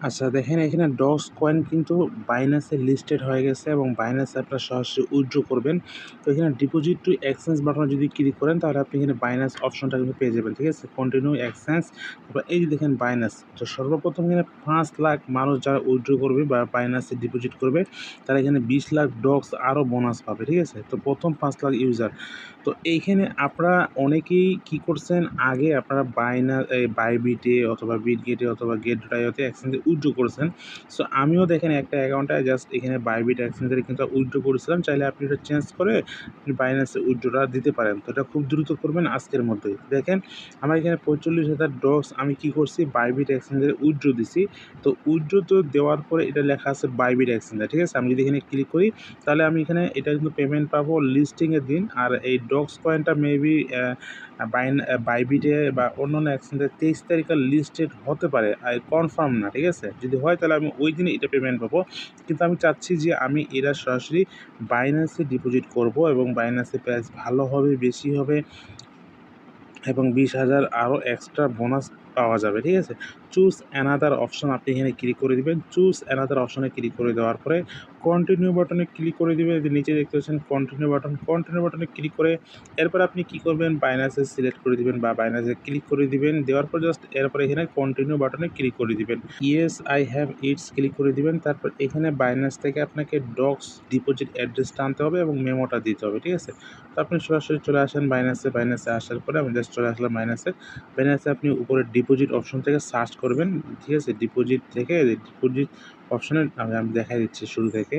আচ্ছা দেখেন এখানে ডস কয়েন কিন্তু বাইন্যান্সে লিস্টেড হয়ে গেছে এবং বাইন্যান্সে আপনারা সরাসরি উইথড্র করবেন। তো এখানে ডিপোজিট টু এক্সচেঞ্জ বাটনে যদি ক্লিক করেন, তাহলে আপনি এখানে বাইন্যান্স অপশনটা কিন্তু পেয়ে যাবেন, ঠিক আছে? কন্টিনিউ এক্সচেঞ্জ তারপর এই যে দেখেন বাইন্যান্স তো সর্বপ্রথম এখানে পাঁচ লাখ মানুষ যারা উইথড্র করবে বা বাইন্যান্সে ডিপোজিট করবে, তারা এখানে বিশ লাখ ডক্স আরও বোনাস পাবে, ঠিক আছে? তো প্রথম পাঁচ লাখ ইউজার তো এইখানে আপনারা অনেকেই কি করছেন, আগে আপনারা বাইনা বাইবিটে অথবা বিট গেটে অথবা গেট ডটাইতে এক্সচেঞ্জে উইথড্র করেছেন। সো আমিও দেখেন একটা অ্যাকাউন্টে জাস্ট এখানে বাইবিট এক্সচেঞ্জের কিন্তু উইথড্র করেছিলাম। চাইলে আপনি এটা চেঞ্জ করে বাইন্যান্সে উইথড্রটা দিতে পারেন। তো এটা খুব দ্রুত করবেন আজকের মধ্যে। দেখেন, আমার এখানে পঁয়তাল্লিশ হাজার ডক্স আমি কি করছি? বাইবিট এক্সচেঞ্জের উইথড্র দিছি। তো উইথড্র তো দেওয়ার পরে এটা লেখা আছে বাইবিট এক্সচেঞ্জে ঠিক আছে? আমি যদি এখানে ক্লিক করি, তাহলে আমি এখানে এটা কিন্তু পেমেন্ট পাবো লিস্টিংয়ের দিন। আর এই ডক্স কয়েনটা মেবি বাইন বাইবিটে বা অন্য অন্য এক্সচেঞ্জে তেইশ তারিখের লিস্টেড হতে পারে। আর কনফার্ম না, ঠিক আছে? যদি হয় তাহলে আমি ওই দিনে এটা পেমেন্ট পাবো। কিন্তু আমি চাচ্ছি যে আমি এরা সরাসরি বাইন্যান্সে ডিপোজিট করব এবং বাইন্যান্সে প্রাইস ভালো হবে, বেশি হবে। এবং বিশ হাজার আরও এক্সট্রা বোনাস পাওয়া যাবে, ঠিক আছে? চুজ অ্যানাদার অপশন আপনি এখানে ক্লিক করে দিবেন। চুজ অ্যানাদার অপশনে ক্লিক করে দেওয়ার পরে কন্টিনিউ বাটনে ক্লিক করে দিবেন। নিচে দেখতে পাচ্ছেন কন্টিনিউ বাটন কন্টিনিউ বাটনে ক্লিক করে এরপর আপনি কি করবেন? বাইনাসে সিলেক্ট করে দিবেন বা বাইনাসে ক্লিক করে দিবেন। দেওয়ার পর জাস্ট এরপর এখানে কন্টিনিউ বাটনে ক্লিক করে দিবেন। Yes I have it's click করে দিবেন। তারপর এখানে বাইনাস থেকে আপনাকে ডক্স ডিপোজিট অ্যাড্রেসটা আনতে হবে এবং মেমোটা দিতে হবে, ঠিক আছে? তো আপনি সরাসরি চলে আসেন বাইনাসে বাইনাসে আসার পরে আমি জাস্ট চলে আসলাম মাইনাসে মাইনাসে আপনি উপরে ডিপোজিট অপশন থেকে সার্চ করবেন, ঠিক আছে? ডিপোজিট থেকে ডিপোজিট অপশানে আমি দেখাই দিচ্ছি শুরু থেকে।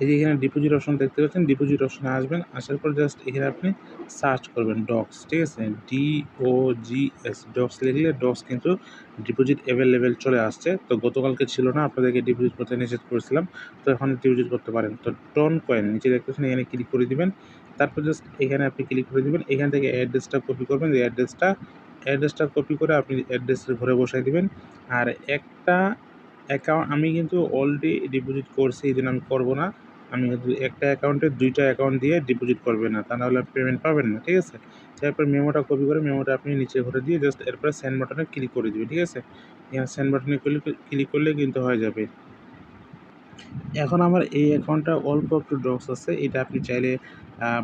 এই যে এখানে ডিপোজিট অপশন দেখতে পাচ্ছেন ডিপোজিট অপশনে আসবেন, আসার পর জাস্ট এখানে আপনি সার্চ করবেন ডক্স ঠিক আছে? D O G S docs লিখলে ডক্স কিন্তু ডিপোজিট অ্যাভেলেবেল চলে আসছে। তো গতকালকে ছিল না, আপনাদেরকে ডিপোজিট করতে নিষেধ করেছিলাম, তো এখন ডিপোজিট করতে পারেন। তো টন কয়েন নিচে দেখতেছেন এখানে ক্লিক করে দিবেন, তারপর জাস্ট এখানে আপনি ক্লিক করে দিবেন, এখান থেকে অ্যাড্রেসটা কপি করবেন, যে অ্যাড্রেসটা অ্যাড্রেসটা কপি করে আপনি অ্যাড্রেসের ঘরে বসাই দেবেন। আর একটা অ্যাকাউন্ট আমি কিন্তু অলরেডি ডিপোজিট করছি, এই জন্য আমি করব না। আমি একটা অ্যাকাউন্টে দুইটা অ্যাকাউন্ট দিয়ে ডিপোজিট করবেন না, তা নাহলে পেমেন্ট পাবেন না, ঠিক আছে? তারপর মেমোটা কপি করে মেমোটা আপনি নিচে ঘরে দিয়ে জাস্ট এরপরে সেন্ড বাটনে ক্লিক করে দেবেন, ঠিক আছে? এখানে সেন্ড বাটনে ক্লিক ক্লিক করলে কিন্তু হয়ে যাবে। এখন আমার এই অ্যাকাউন্টটা অল্প একটু ডক্স আছে। এটা আপনি চাইলে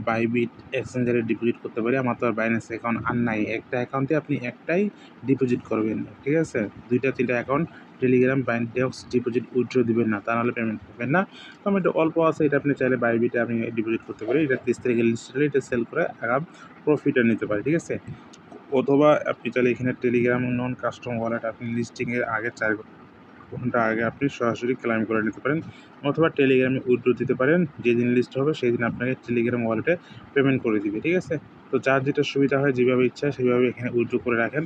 বাইবিট এক্সচেঞ্জারে ডিপোজিট করতে পারি। আমার তো আর বাইন্যান্স অ্যাকাউন্ট আর নাই। একটা অ্যাকাউন্টে আপনি একটাই ডিপোজিট করবেন, ঠিক আছে? দুইটা, তিনটা অ্যাকাউন্ট টেলিগ্রাম বাইন্ডেক্স ডিপোজিট উইথড্র দিবেন না, তা নাহলে পেমেন্ট পাবেন না। তো আমি এটা অল্প আছে, এটা আপনি চাইলে বাইবিটে আমি ডিপোজিট করতে পারি এটা তিরিশ তারিখে লিস্ট এটা সেল করে আগাম প্রফিটও নিতে পারি, ঠিক আছে? অথবা আপনি চাইলে এখানে টেলিগ্রাম নন কাস্টম ওয়ালেট আপনি লিস্টিংয়ের আগে চার ঘণ্টা আগে আপনি সরাসরি ক্লাইম করে নিতে পারেন অথবা টেলিগ্রামে উইড্রো দিতে পারেন। যেদিন লিস্ট হবে সেই দিন আপনাকে টেলিগ্রাম ওয়ালেটে পেমেন্ট করে দিবে, ঠিক আছে? তো যার যেটা সুবিধা হয়, যেভাবে ইচ্ছা সেভাবে এখানে উইড্রো করে রাখেন।